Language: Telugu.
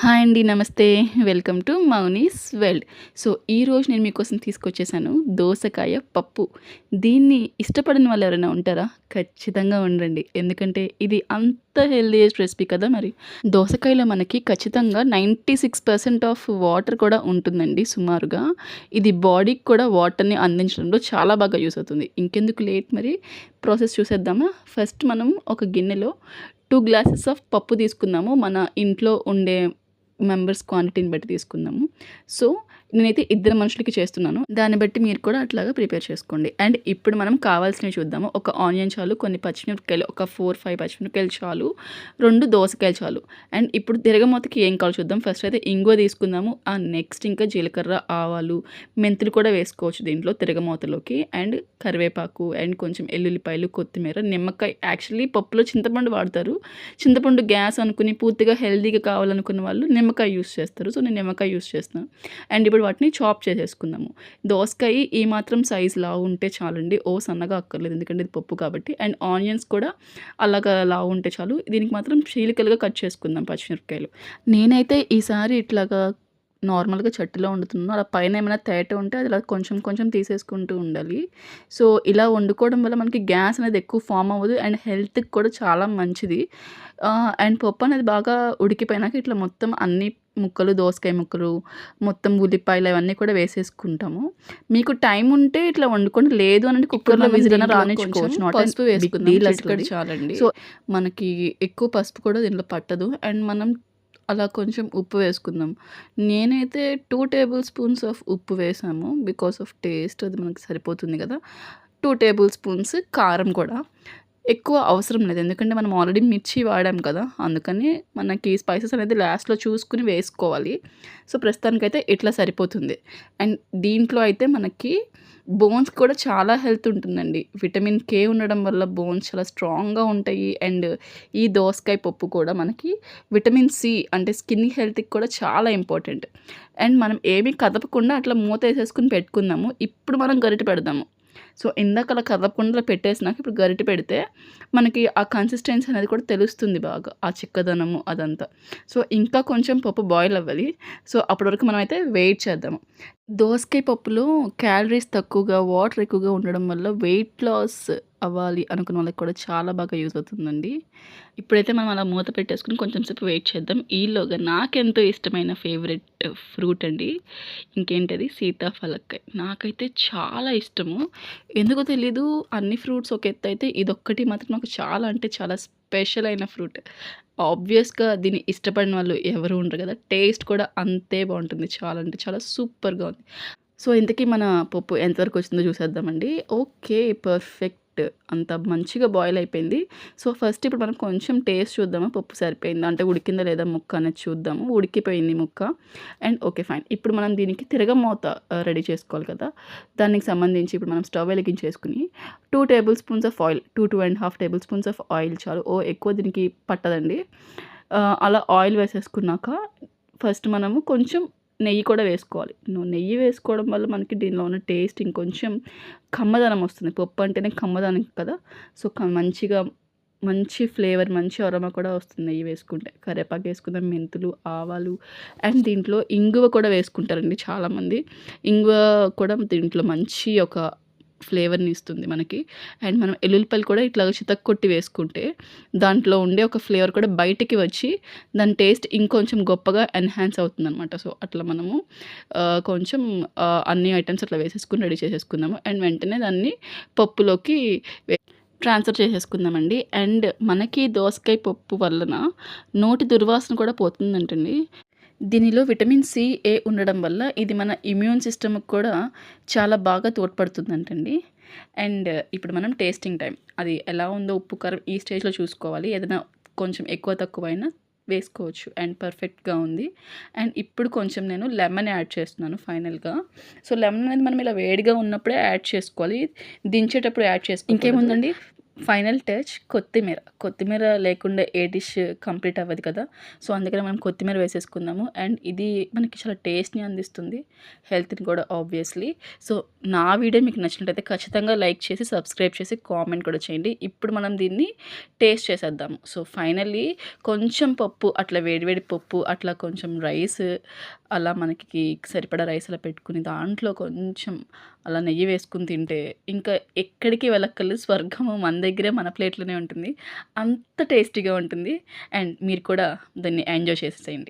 హాయ్ అండి నమస్తే. Welcome to Mouni's world so ఈరోజు నేను మీకోసం తీసుకొచ్చేసాను దోసకాయ పప్పు. దీన్ని ఇష్టపడిన వాళ్ళు ఎవరైనా ఉంటారా? ఖచ్చితంగా ఉండండి. ఎందుకంటే ఇది అంత హెల్దీయెస్ట్ రెసిపీ కదా మరి. దోసకాయలో మనకి ఖచ్చితంగా ninety six percent of water కూడా ఉంటుందండి సుమారుగా. ఇది బాడీకి కూడా వాటర్ని అందించడంలో చాలా బాగా యూస్ అవుతుంది. ఇంకెందుకు లేట్ మరి? ప్రాసెస్ చూసేద్దామా? ఫస్ట్ మనం ఒక గిన్నెలో టూ గ్లాసెస్ ఆఫ్ పప్పు తీసుకుందాము. మన ఇంట్లో ఉండే మెంబర్స్ క్వాంటిటీని బట్టి తీసుకుందాము. సో నేనైతే ఇద్దరు మనుషులకి చేస్తున్నాను. దాన్ని బట్టి మీరు కూడా అట్లాగా ప్రిపేర్ చేసుకోండి. అండ్ ఇప్పుడు మనం కావాల్సినవి చూద్దాము. ఒక ఆనియన్ చాలు కొన్ని పచ్చిమిరపకాయలు ఒక ఫోర్ ఫైవ్ పచ్చిమిరపకాయలు చాలు రెండు దోసకాయలు చాలు. అండ్ ఇప్పుడు తిరగమూతకి ఏం కావాలో చూద్దాం. ఫస్ట్ అయితే ఇంగువ తీసుకుందాము. ఆ నెక్స్ట్ ఇంకా జీలకర్ర ఆవాలు మెంతులు కూడా వేసుకోవచ్చు దీంట్లో తిరగమూతలోకి. అండ్ కరివేపాకు అండ్ కొంచెం ఎల్లుల్లిపాయలు కొత్తిమీర నిమ్మకాయ. యాక్చువల్లీ పప్పులో చింతపండు వాడతారు. చింతపండు గ్యాస్ అనుకుని పూర్తిగా హెల్తీగా కావాలనుకున్న వాళ్ళు నిమ్మకాయ యూస్ చేస్తారు. సో నేను నిమ్మకాయ యూస్ చేస్తాను అండ్ ఇప్పుడు వాటిని చాప్ చేసేసుకుందాము. దోసకాయ ఈ మాత్రం సైజ్ లావు ఉంటే చాలండి. ఓ సన్నగా అక్కర్లేదు. ఎందుకంటే ఇది పప్పు కాబట్టి. అండ్ ఆనియన్స్ కూడా అలాగా లావు ఉంటే చాలు. దీనికి మాత్రం చీలికలుగా కట్ చేసుకుందాం పచ్చిమిరపకాయలు. నేనైతే ఈసారి ఇట్లాగా నార్మల్గా చట్టిలో వండుతున్నాను. అలా పైన ఏమైనా తేట ఉంటే అది అలా కొంచెం కొంచెం తీసేసుకుంటూ ఉండాలి. సో ఇలా వండుకోవడం వల్ల మనకి గ్యాస్ అనేది ఎక్కువ ఫామ్ అవ్వదు. అండ్ హెల్త్కి కూడా చాలా మంచిది. అండ్ పప్పు అనేది బాగా ఉడికిపోయినాక ఇట్లా మొత్తం అన్ని ముక్కలు దోసకాయ ముక్కలు మొత్తం ఉల్లిపాయలు అవన్నీ కూడా వేసేసుకుంటాము. మీకు టైం ఉంటే ఇట్లా వండుకోండి. లేదు అని కుక్కర్లో విజిల్ రానిచ్చుకోవచ్చు. నాట్ పసుపు వేసుకుందాం చాలండి. సో మనకి ఎక్కువ పసుపు కూడా దీంట్లో పట్టదు. అండ్ మనం అలా కొంచెం ఉప్పు వేసుకుందాం. నేనైతే టూ టేబుల్ స్పూన్స్ ఆఫ్ ఉప్పు వేసాము. బికాస్ ఆఫ్ టేస్ట్ అది మనకి సరిపోతుంది కదా. టూ టేబుల్ స్పూన్స్ కారం కూడా. ఎక్కువ అవసరం లేదు. ఎందుకంటే మనం ఆల్రెడీ మిర్చి వాడాం కదా. అందుకని మనకి స్పైసెస్ అనేది లాస్ట్లో చూసుకుని వేసుకోవాలి. సో ప్రస్తుతానికైతే ఇట్లా సరిపోతుంది. అండ్ దీంట్లో అయితే మనకి బోన్స్ కూడా చాలా హెల్త్ ఉంటుందండి. విటమిన్ కే ఉండడం వల్ల బోన్స్ చాలా స్ట్రాంగ్గా ఉంటాయి. అండ్ ఈ దోసకాయ పప్పు కూడా మనకి విటమిన్ సి అంటే స్కిన్ హెల్త్కి కూడా చాలా ఇంపార్టెంట్. అండ్ మనం ఏమీ కదపకుండా అట్లా మూత వేసేసుకుని పెట్టుకుందాము. ఇప్పుడు మనం గరిట పెడదాము. సో ఇందాక అలా కదపకుండా పెట్టేసినాక ఇప్పుడు గరిటె పెడితే మనకి ఆ కన్సిస్టెన్సీ అనేది కూడా తెలుస్తుంది బాగా ఆ చిక్కదనము అదంతా. సో ఇంకా కొంచెం పప్పు బాయిల్ అవ్వాలి. సో అప్పటి వరకు మనం అయితే వెయిట్ చేద్దాము. దోసకాయ పప్పులో క్యాలరీస్ తక్కువగా వాటర్ ఎక్కువగా ఉండడం వల్ల వెయిట్ లాస్ అవ్వాలి అనుకున్న వాళ్ళకి కూడా చాలా బాగా యూజ్ అవుతుందండి. ఇప్పుడైతే మనం అలా మూత పెట్టేసుకుని కొంచెం సేపు వెయిట్ చేద్దాం. ఈలోగా నాకెంతో ఇష్టమైన ఫేవరెట్ ఫ్రూట్ అండి. ఇంకేంటది? సీతాఫలక్కాయ. నాకైతే చాలా ఇష్టము. ఎందుకో తెలీదు అన్ని ఫ్రూట్స్ ఒక ఎత్తు అయితే ఇదొక్కటి మాత్రం నాకు చాలా అంటే చాలా స్పెషల్ అయిన ఫ్రూట్. ఆబ్వియస్గా దీన్ని ఇష్టపడిన వాళ్ళు ఎవరు ఉండరు కదా. టేస్ట్ కూడా అంతే బాగుంటుంది. చాలా అంటే చాలా సూపర్గా ఉంది. సో ఇంతకీ మన పప్పు ఎంతవరకు వచ్చిందో చూసేద్దామండి. Okay perfect. అంత మంచిగా బాయిల్ అయిపోయింది. సో ఫస్ట్ ఇప్పుడు మనం కొంచెం టేస్ట్ చూద్దాము? పప్పు సరిపోయింది? అంటే ఉడికిందా లేదా ముక్క అనేది చూద్దాము. ఉడికిపోయింది ముక్క. అండ్ ఓకే ఫైన్ ఇప్పుడు మనం దీనికి తిరగమూత రెడీ చేసుకోవాలి కదా? దానికి సంబంధించి ఇప్పుడు మనం stove వెలిగించేసుకుని two tablespoons of oil two two and half tablespoons of oil చాలు. ఓ ఎక్కువ దీనికి పట్టదండి. అలా ఆయిల్ వేసేసుకున్నాక ఫస్ట్ మనము కొంచెం నెయ్యి కూడా వేసుకోవాలి. నెయ్యి వేసుకోవడం వల్ల మనకి దీనిలో ఉన్న టేస్ట్ ఇంకొంచెం కమ్మదనం వస్తుంది. పప్పు అంటేనే కమ్మదనం కదా. సో మంచిగా మంచి ఫ్లేవర్ మంచి అరమ కూడా వస్తుంది నెయ్యి వేసుకుంటే. కరివేపాకు వేసుకుందాం మెంతులు ఆవాలు అండ్ దీంట్లో ఇంగువ కూడా వేసుకుంటారండి చాలామంది. ఇంగువ కూడా దీంట్లో మంచి ఒక ఫ్లేవర్ని ఇస్తుంది మనకి. అండ్ మనం ఎల్లుల్లిపాయలు కూడా ఇట్లా చితక్ కొట్టి వేసుకుంటే దాంట్లో ఉండే ఒక ఫ్లేవర్ కూడా బయటికి వచ్చి దాని టేస్ట్ ఇంకొంచెం గొప్పగా ఎన్హాన్స్ అవుతుంది అనమాట సో అట్లా మనము కొంచెం అన్ని ఐటమ్స్ అట్లా వేసేసుకుని రెడీ చేసేసుకుందాము. అండ్ వెంటనే దాన్ని పప్పులోకి ట్రాన్స్ఫర్ చేసేసుకుందామండి. అండ్ మనకి దోసకాయ పప్పు వలన నోటి దుర్వాసన కూడా పోతుందంటండి. దీనిలో విటమిన్ సి ఏ ఉండడం వల్ల ఇది మన ఇమ్యూన్ సిస్టమ్కి కూడా చాలా బాగా తోడ్పడుతుందంటండి. అండ్ ఇప్పుడు మనం టేస్టింగ్ టైం. అది ఎలా ఉందో ఉప్పు కారం ఈ స్టేజ్లో చూసుకోవాలి. ఏదైనా కొంచెం ఎక్కువ తక్కువ అయినా వేసుకోవచ్చు. అండ్ పర్ఫెక్ట్గా ఉంది. అండ్ ఇప్పుడు కొంచెం నేను లెమన్ యాడ్ చేస్తున్నాను ఫైనల్గా. సో లెమన్ అనేది మనం ఇలా వేడిగా ఉన్నప్పుడే యాడ్ చేసుకోవాలి. దించేటప్పుడు యాడ్ చేసుకో ఇంకేముందండి? ఫైనల్ టచ్ కొత్తిమీర. కొత్తిమీర లేకుండా ఏ డిష్ కంప్లీట్ అవ్వదు కదా. సో అందుకని మనం కొత్తిమీర వేసేసుకుందాము. అండ్ ఇది మనకి చాలా టేస్ట్ని అందిస్తుంది. హెల్త్ని కూడా ఆబ్వియస్లీ. సో నా వీడియో మీకు నచ్చినట్లయితే ఖచ్చితంగా లైక్ చేసి సబ్స్క్రైబ్ చేసి కామెంట్ కూడా చేయండి. ఇప్పుడు మనం దీన్ని టేస్ట్ చేసేద్దాము. సో ఫైనల్లీ కొంచెం పప్పు అట్లా వేడివేడి పప్పు అట్లా కొంచెం రైస్ అలా మనకి సరిపడా రైస్ అలా పెట్టుకుని దాంట్లో కొంచెం అలా నెయ్యి వేసుకుని తింటే ఇంకా ఎక్కడికి వెళ్ళక్కర్లేదు. స్వర్గము మన దగ్గరే మన ప్లేట్లోనే ఉంటుంది. అంత టేస్టీగా ఉంటుంది. అండ్ మీరు కూడా దాన్ని ఎంజాయ్ చేసేయండి